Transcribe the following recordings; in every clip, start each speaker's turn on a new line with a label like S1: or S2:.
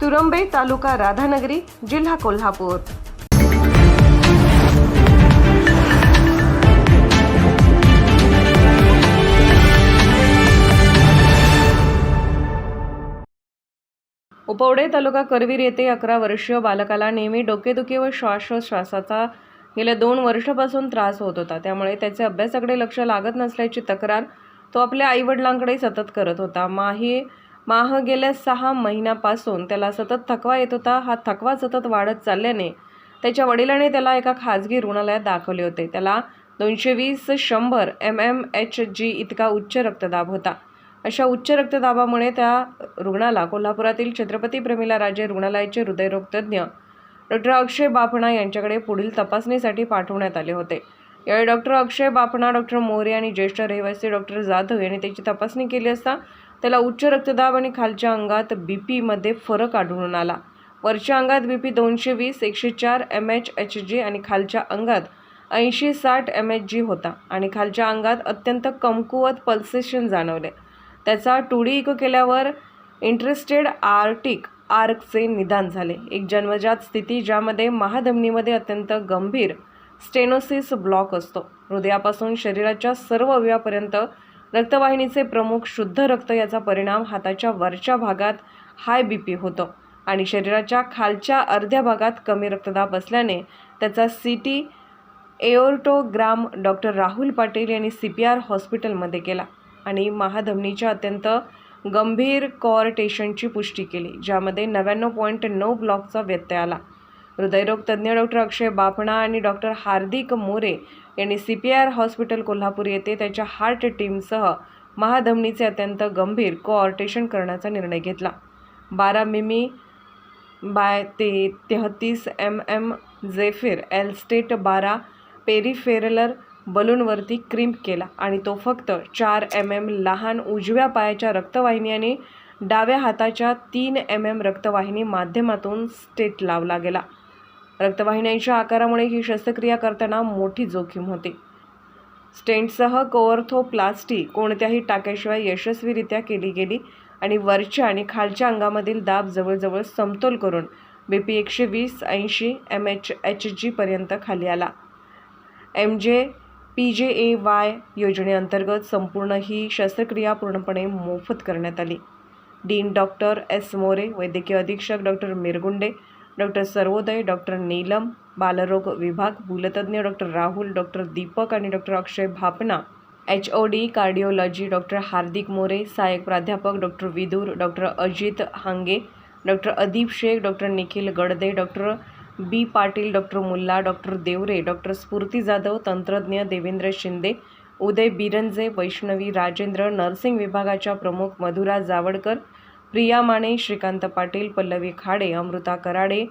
S1: तुरंबे तालुका राधानगरी जिल्हा कोल्हापूर. उपवडे तालुका करवीर येथे अकरा वर्षीय बालकाला नेहमी डोकेदुखी व श्वासोश्वासाचा गेल्या दोन वर्षापासून त्रास होत होता. त्यामुळे त्याचे अभ्यासाकडे लक्ष लागत नसल्याची तक्रार तो आपल्या आईवडिलांकडे सतत करत होता. माही माह गेल्या सहा महिन्यापासून त्याला सतत थकवा येत होता. हा थकवा सतत वाढत चालल्याने त्याच्या वडिलांनी त्याला एका खाजगी रुग्णालयात दाखवले होते. त्याला दोनशे वीस शंभर एम एम एच जी इतका उच्च रक्तदाब होता. अशा उच्च रक्तदाबामुळे त्या रुग्णाला कोल्हापुरातील छत्रपती प्रमिला राजे रुग्णालयाचे हृदयरोग तज्ज्ञ डॉक्टर अक्षय बापणा यांच्याकडे पुढील तपासणीसाठी पाठवण्यात आले होते. यावेळी डॉक्टर अक्षय बापणा डॉक्टर मोरे आणि ज्येष्ठ रहिवासी डॉक्टर जाधव यांनी त्याची तपासणी केली असता त्याला उच्च रक्तदाब आणि खालच्या अंगात बी पीमध्ये फरक आढळून आला. वरच्या अंगात बी पी दोनशे वीस एकशे चार एम एच एच जी आणि खालच्या अंगात ऐंशी साठ एम एच जी होता आणि खालच्या अंगात अत्यंत कमकुवत पल्सेशन जाणवले. त्याचा टुडी इको केल्यावर इंटरेस्टेड आर्टिक आर्कचे निदान झाले. एक जन्मजात स्थिती ज्यामध्ये महाधमनीमध्ये अत्यंत गंभीर स्टेनोसिस ब्लॉक असतो. हृदयापासून शरीराच्या सर्व अवयवापर्यंत रक्तवाहिनीचे प्रमुख शुद्ध रक्त याचा परिणाम हाताच्या वरच्या भागात हाय बी पी होतं आणि शरीराच्या खालच्या अर्ध्या भागात कमी रक्तदाब असल्याने त्याचा C T aortogram doctor Rahul Patil यांनी सी पी आर हॉस्पिटलमध्ये केला आणि महाधमनीच्या अत्यंत गंभीर कॉर्टेशनची पुष्टी केली ज्यामध्ये नव्याण्णव पॉईंट नऊ ब्लॉकचा व्यत्यय आला. हृदयरोग तज्ज्ञ डॉक्टर अक्षय बापणा आणि डॉक्टर हार्दिक मोरे यांनी C P R hospital Kolhapur येथे त्याच्या हार्ट टीमसह महाधमनीचे अत्यंत गंभीर कोऑर्टेशन करण्याचा निर्णय घेतला. बारा मिमी बाय ते तेहतीस एम एम झेफिर एलस्टेट बारा पेरिफेरलर बलूनवरती क्रिम्प केला आणि तो फक्त चार एम एम लहान उजव्या पायाच्या रक्तवाहिनी आणि डाव्या हाताच्या तीन एम एम रक्तवाहिनी माध्यमातून स्टेट लावला गेला. रक्तवाहिन्यांच्या आकारामुळे ही शस्त्रक्रिया करताना मोठी जोखीम होती. स्टेंटसह कोअर्थोप्लास्टी कोणत्याही टाक्याशिवाय यशस्वीरित्या केली गेली आणि वरच्या आणि खालच्या अंगामधील दाब जवळजवळ समतोल करून बी पी एकशे वीस ऐंशी एम एच एच जीपर्यंत खाली आला. एम जे पी जे ए वाय योजनेअंतर्गत संपूर्ण ही शस्त्रक्रिया पूर्णपणे मोफत करण्यात आली. डीन डॉक्टर एस मोरे वैद्यकीय अधीक्षक doctor Mirgunde doctor Sarvoday doctor Neelam बालरोग विभाग भूलतज्ञ डॉक्टर राहुल डॉक्टर दीपक आणि doctor Akshay Bafna H O D cardiology doctor Hardik More सहाय्यक प्राध्यापक doctor Vidur doctor Ajit Hange doctor Adeep Shaikh doctor Nikhil Gadade doctor B Patil doctor Mulla doctor Devare doctor Sphurti Jadhav तंत्रज्ञ Devendra Shinde Uday Biranje Vaishnavi Rajendra nursing विभागाच्या प्रमुख मधुरा जावडकर प्रिया माने श्रीकांत पाटील पल्लवी खाडे अमृता कराडे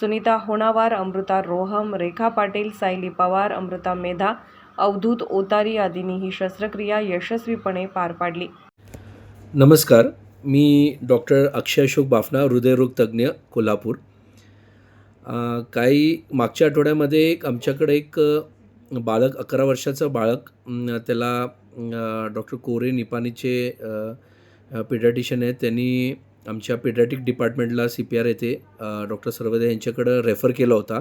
S1: सुनीता होणावार अमृता रोहम रेखा पाटील सायली पवार अमृता मेधा अवधूत ओतारी आदींनी ही शस्त्रक्रिया यशस्वीपणे पार पाडली.
S2: नमस्कार मी डॉक्टर अक्षय अशोक बाफना हृदयरोग तज्ज्ञ कोल्हापूर. काही मागच्या आठवड्यामध्ये एक आमच्याकडे एक बाळक बालक अकरा वर्षाचं बाळक त्याला डॉक्टर कोरे निपाणीचे पिडॅटिशन आहेत. त्यांनी आमच्या पिडॅटिक डिपार्टमेंटला सी पी आर येथे डॉक्टर सर्वदे यांच्याकडं रेफर केला होता.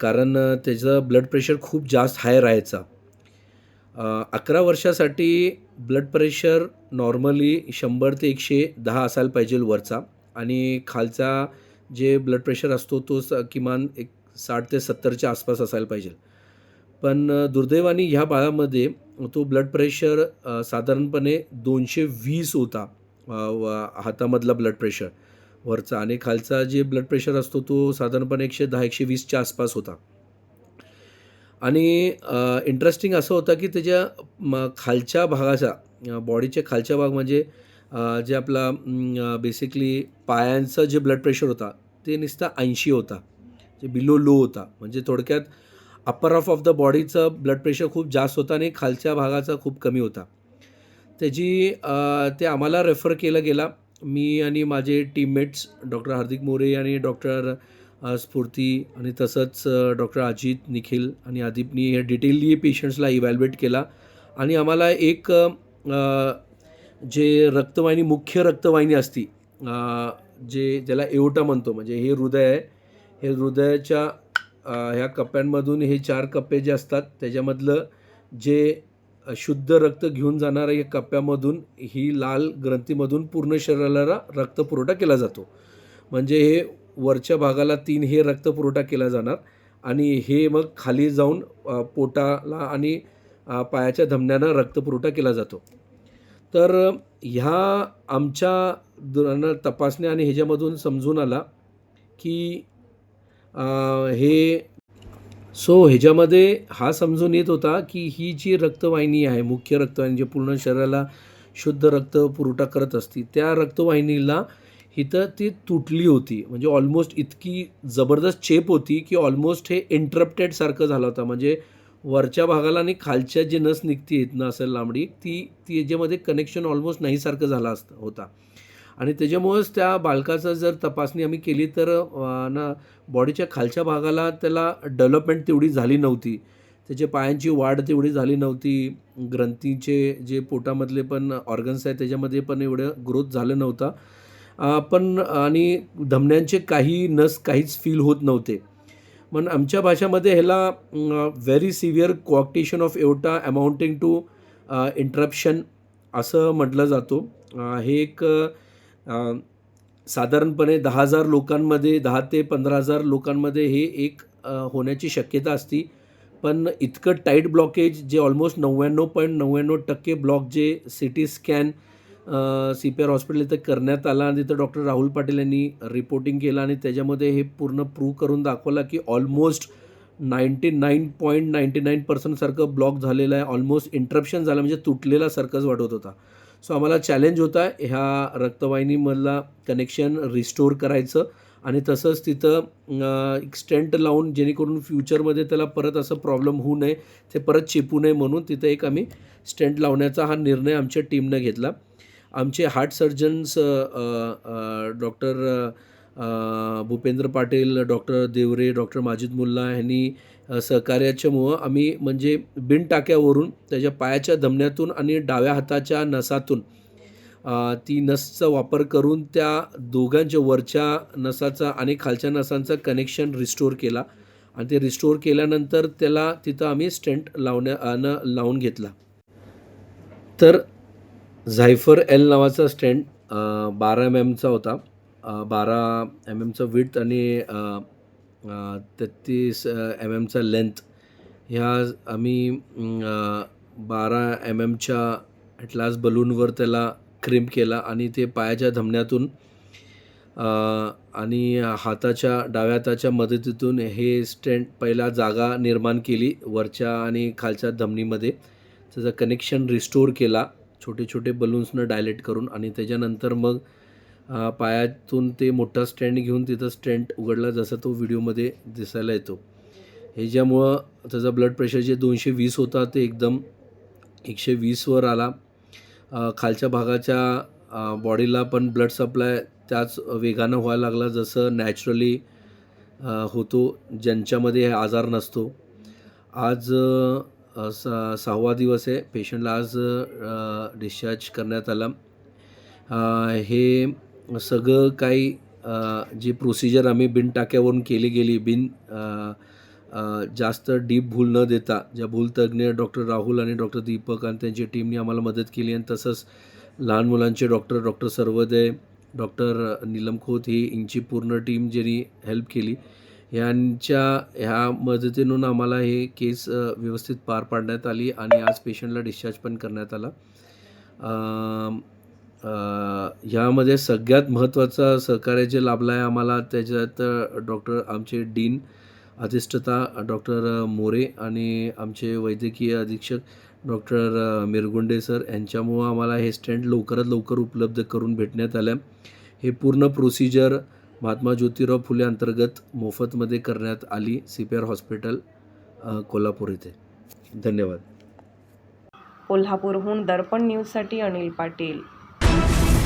S2: कारण त्याचं ब्लड प्रेशर खूप जास्त हाय राहायचा. अकरा वर्षासाठी ब्लड प्रेशर नॉर्मली शंभर ते एकशे दहा असायला पाहिजे वरचा. आणि खालचा जे ब्लड प्रेशर असतो तो स किमान एक साठ ते सत्तरच्या आसपास असायला पाहिजे. पण दुर्दैवानी दुर्दैवाने ह्या बाळामध्ये तो ब्लड प्रेशर साधारणपणे दोनशे वीस होता व हातामधला ब्लड प्रेशर वरचा आणि खालचा जे ब्लड प्रेशर असतो तो साधारणपणे एकशे दहा एकशे वीसच्या आसपास होता. आणि इंटरेस्टिंग असं होतं की त्याच्या म खालच्या भागाचा बॉडीच्या खालच्या भाग म्हणजे जे आपला बेसिकली पायांचं जे ब्लड प्रेशर होता ते नुसता ऐंशी होता. जे बिलो लो होता. म्हणजे थोडक्यात अप्पर हाफ ऑफ द बॉडीचं ब्लड प्रेशर खूप जास्त होता आणि खालच्या भागाचा खूप कमी होता. त्याची ते आम्हाला रेफर केलं गेला. मी आणि माझे टीममेट्स डॉक्टर हार्दिक मोरे आणि डॉक्टर स्फूर्ती आणि तसंच डॉक्टर अजित निखिल आणि आदिपनी हे डिटेलली पेशंट्सला इव्हॅल्युएट केला. आणि आम्हाला एक जे रक्तवाहिनी मुख्य रक्तवाहिनी असती जे ज्याला एवटा म्हणतो म्हणजे हे हृदय आहे. हे हृदयाच्या ह्या कप्प्यांमधून हे चार कप्पे जे असतात त्याच्यामधलं जे शुद्ध रक्त घेऊन जाणाऱ्या या कप्प्यामधून ही लाल ग्रंथीमधून पूर्ण शरीराला रक्तपुरवठा केला जातो. म्हणजे हे वरच्या भागाला तीन हे रक्तपुरवठा केला जाणार आणि हे मग खाली जाऊन पोटाला आणि पायाच्या धमन्यांना रक्तपुरवठा केला जातो. तर ह्या आमच्या तपासण्या आणि ह्याच्यामधून समजून आला की हे सो ह्याच्यामध्ये हा समजून येत होता की ही जी रक्तवाहिनी आहे मुख्य रक्तवाहिनी जे पूर्ण शरीराला शुद्ध रक्त पुरवठा करत असती त्या रक्तवाहिनीला इथं ती तुटली होती. म्हणजे ऑलमोस्ट इतकी जबरदस्त चेप होती की ऑलमोस्ट हे इंटरप्टेड सारखं झालं होतं. म्हणजे वरच्या भागाला आणि खालच्या जे नस निघते इथनं असेल लांबडी ती ती याच्यामध्ये कनेक्शन ऑलमोस्ट नाहीसारखं झाला असतं होता. आणि त्याच्यामुळंच त्या बालकाचा जर तपासणी आम्ही केली तर ना बॉडीच्या खालच्या भागाला त्याला डेव्हलपमेंट तेवढी झाली नव्हती. त्याच्या पायांची वाढ तेवढी झाली नव्हती. ग्रंथीचे जे पोटामधले पण ऑर्गन्स आहेत त्याच्यामध्ये पण एवढं ग्रोथ झालं नव्हता. पण आणि धमन्यांचे काही नस काहीच फील होत नव्हते. पण आमच्या भाषामध्ये ह्याला very severe coarctation of aorta amounting to interruption असं म्हटलं जातो. हे एक साधारणपणे दहा हजार लोकांमध्ये दहा ते पंधरा हजार लोकांमध्ये हे एक होण्याची शक्यता असती. पण इतकं टाईट ब्लॉकेज जे ऑलमोस्ट नव्याण्णव पॉईंट नव्याण्णव टक्के ब्लॉक जे C T scan C P R hospital इथं करण्यात आला आणि तिथं डॉक्टर राहुल पाटील यांनी रिपोर्टिंग केलं आणि त्याच्यामध्ये हे पूर्ण प्रूव्ह करून दाखवलं की almost ninety nine point ninety nine पर्सेंटसारखं block झालेलं आहे. ऑलमोस्ट इंटरप्शन झालं म्हणजे तुटलेला सारखंच वाटत होता. सो आम्हाला चॅलेंज होता ह्या रक्तवाहिनीमधला कनेक्शन रिस्टोर करायचं आणि तसंच तिथं एक स्टेंट लावून जेणेकरून फ्युचरमध्ये त्याला परत असं प्रॉब्लेम होऊ नये ते परत चिपू नये म्हणून तिथं एक आम्ही स्टेंट लावण्याचा हा निर्णय आमच्या टीमनं घेतला. आमचे heart surgeons doctor Bhupendra Patil doctor Devare doctor Majid Mulla यांनी सहकार्याच्यामुळं आम्ही म्हणजे बिनटाक्यावरून त्याच्या पायाच्या धमन्यातून आणि डाव्या हाताच्या नसातून ती नसचा वापर करून त्या दोघांच्या वरच्या नसाचा आणि खालच्या नसांचा कनेक्शन रिस्टोर केला. आणि ते रिस्टोर केल्यानंतर त्याला तिथं आम्ही स्टेंट लावण्या न लावून घेतला. तर झायफर एल नावाचा स्टँड बारा एम एमचा होता. बारा एम एमचं विड्थ आणि तेहतीस एम एमचा लेंथ ह्या आम्ही बारा एम एमच्या ॲटलास बलूनवर त्याला क्रिम केला आणि ते पायाच्या धमन्यातून आणि हाताच्या डाव्या हाताच्या मदतीतून हे स्टेंट पहिला जागा निर्माण केली वरच्या आणि खालच्या धमनीमध्ये. त्याचं कनेक्शन रिस्टोर केला. छोटे छोटे बलून्सनं डायलेट करून आणि त्याच्यानंतर मग पायातून ते मोठा स्टँड घेऊन तिथं स्टेंट उघडला जसा तो व्हिडिओमध्ये दिसायला येतो. ह्याच्यामुळं त्याचा ब्लड प्रेशर जे दोनशे वीस होता ते एकदम एकशे वीसवर आला. खालच्या भागाच्या बॉडीला पण ब्लड सप्लाय त्याच वेगानं व्हायला लागला जसं नॅचरली होतो ज्यांच्यामध्ये हे आजार नसतो. आज सा सहावा दिवस आहे. पेशंटला आज डिस्चार्ज करण्यात आला. हे सगळं काही जी प्रोसिजर आम्ही बिन टाक्यावरून केली गेली बिन जास्त डीप भूल न देता ज्या भूलतज्ञ डॉक्टर राहुल आणि डॉक्टर दीपक आणि त्यांची टीमने आम्हाला मदत केली आणि तसंच लहान मुलांचे doctor doctor Sarvoday doctor Neelam Khot ही यांची पूर्ण टीम ज्यांनी हेल्प केली. ह्यांच्या ह्या मदतीनं आम्हाला हे केस व्यवस्थित पार पाडण्यात आली आणि आज पेशंटला डिस्चार्ज पण करण्यात आला. ह्यामध्ये सगळ्यात महत्त्वाचा सहकार्य जे लाभलं आहे आम्हाला त्याच्यात डॉक्टर आमचे डीन अधिष्ठता डॉक्टर मोरे आणि आमचे वैद्यकीय अधीक्षक डॉक्टर मिरगुंडे सर यांच्यामुळं आम्हाला हे स्टँड लवकरात लवकर उपलब्ध करून भेटण्यात आलं हे पूर्ण प्रोसिजर महात्मा ज्योतिराव फुले अंतर्गत मोफतमध्ये करण्यात आली C P R hospital Kolhapur इथे. धन्यवाद.
S1: कोल्हापूरहून दर्पण न्यूजसाठी अनिल पाटील.